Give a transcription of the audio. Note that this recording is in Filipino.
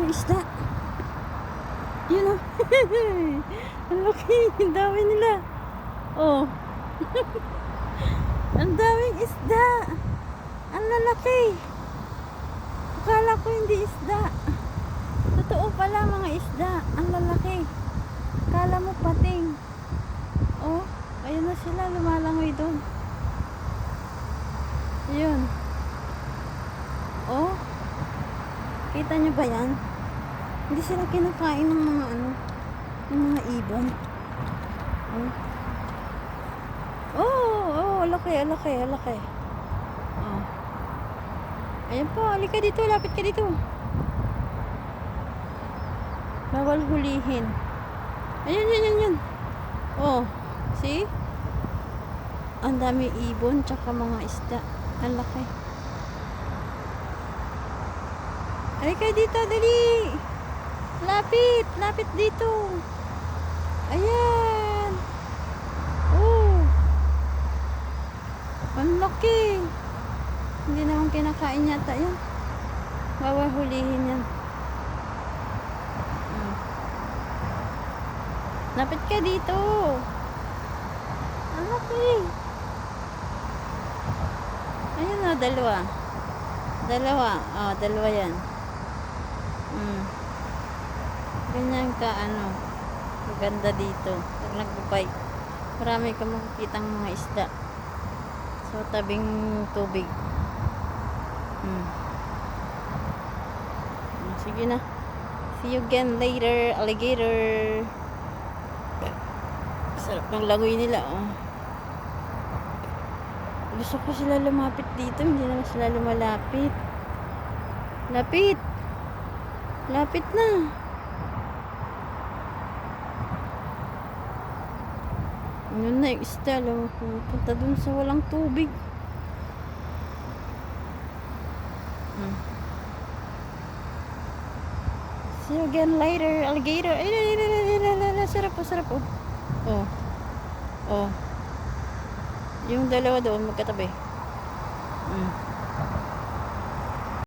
Yung isda. Yun o. Ang laki. Dami nila. Oh. Ang daming isda. Ang lalaki. Akala ko hindi isda. Totoo pala mga isda. Ang lalaki. Akala mo pating. Oh. Ayun na sila. Lumalangoy doon. Yun. Oh. Kita nyo ba yan? Hindi sila kinakain ng mga ano, ng mga ibon. Oh. Oh, oh, laki, laki, laki. Oh. Ayan po, halika dito, lapit ka dito. Bawal hulihin. Ayun, yun, yun, yun. Oh, see? Ang dami ibon, tsaka mga isda. Ang laki. Halika dito, dali. Lapit, lapit dito. Ayan. Oh. Ang laki. Hindi naman kinakain yata yan. Wawahulihin yan. Hmm. Lapit ka dito. Ang laki. Ayan o, dalawa. Dalawa. Oh, dalawa yan. Mm. Ganyan ka ano. Maganda dito. Pag nagbabike. Marami ka makikitang mga isda. So tabing tubig. Mm. Mm, Sige na. See you again later, alligator. Sarap ng langoy nila, oh. Gusto ko sila lumapit dito, hindi naman sila lumalapit. Lapit! Lapit na. Yun na yung. Alam mo, pupunta dun sa walang tubig. Hmm. See you again later, alligator. Ay, ay, ay, ay, ay, ay, ay, sarap po, sarap po. Oh. Oh. Yung dalawa doon, magkatabi. Hmm.